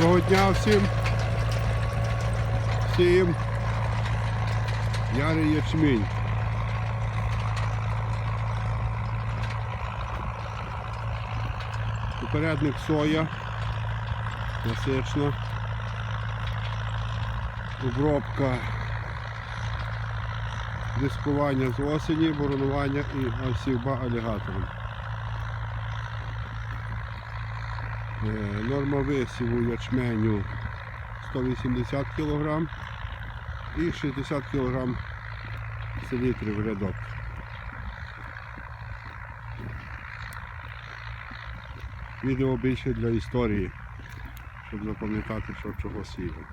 дня всім. Всім. Ярий ячмінь. Попередник соя. Класична. Обробка. Дискування з осені, боронування і осівба алігатором. Норма висіву ячменю 180 кг і 60 кг селітрів рядок. Відео більше для історії, щоб запам'ятати, що чого сіяв.